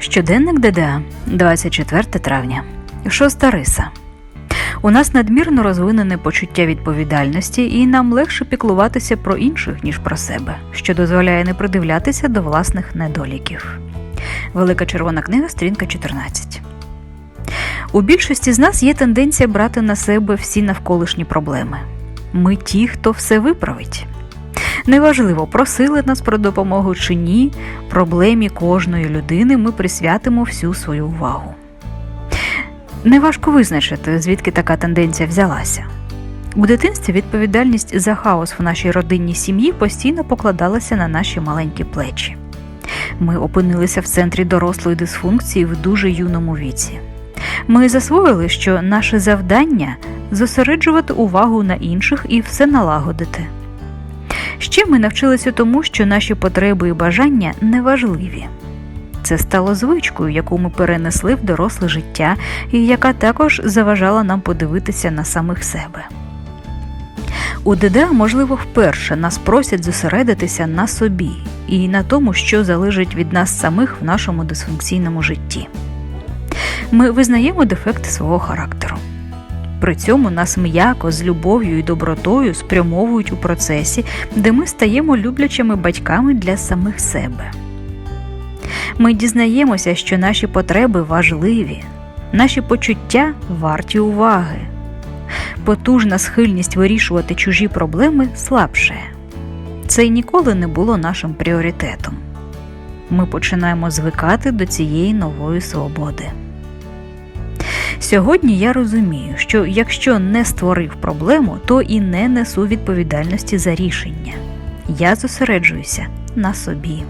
Щоденник ДДА, 24 травня. Шоста риса. У нас надмірно розвинене почуття відповідальності, і нам легше піклуватися про інших, ніж про себе, що дозволяє не придивлятися до власних недоліків. Велика червона книга, сторінка 14. У більшості з нас є тенденція брати на себе всі навколишні проблеми. Ми ті, хто все виправить. Неважливо, просили нас про допомогу чи ні, проблемі кожної людини ми присвятимо всю свою увагу. Неважко визначити, звідки така тенденція взялася. У дитинстві відповідальність за хаос в нашій родинній сім'ї постійно покладалася на наші маленькі плечі. Ми опинилися в центрі дорослої дисфункції в дуже юному віці. Ми засвоїли, що наше завдання зосереджувати увагу на інших і все налагодити. Ще ми навчилися тому, що наші потреби і бажання неважливі. Це стало звичкою, яку ми перенесли в доросле життя, і яка також заважала нам подивитися на самих себе. У ДДА, можливо, вперше нас просять зосередитися на собі і на тому, що залежить від нас самих в нашому дисфункційному житті. Ми визнаємо дефекти свого характеру. При цьому нас м'яко, з любов'ю і добротою спрямовують у процесі, де ми стаємо люблячими батьками для самих себе. Ми дізнаємося, що наші потреби важливі, наші почуття варті уваги. Потужна схильність вирішувати чужі проблеми слабше. Це й ніколи не було нашим пріоритетом. Ми починаємо звикати до цієї нової свободи. Сьогодні я розумію, що якщо не створив проблему, то і не несу відповідальності за рішення. Я зосереджуюся на собі.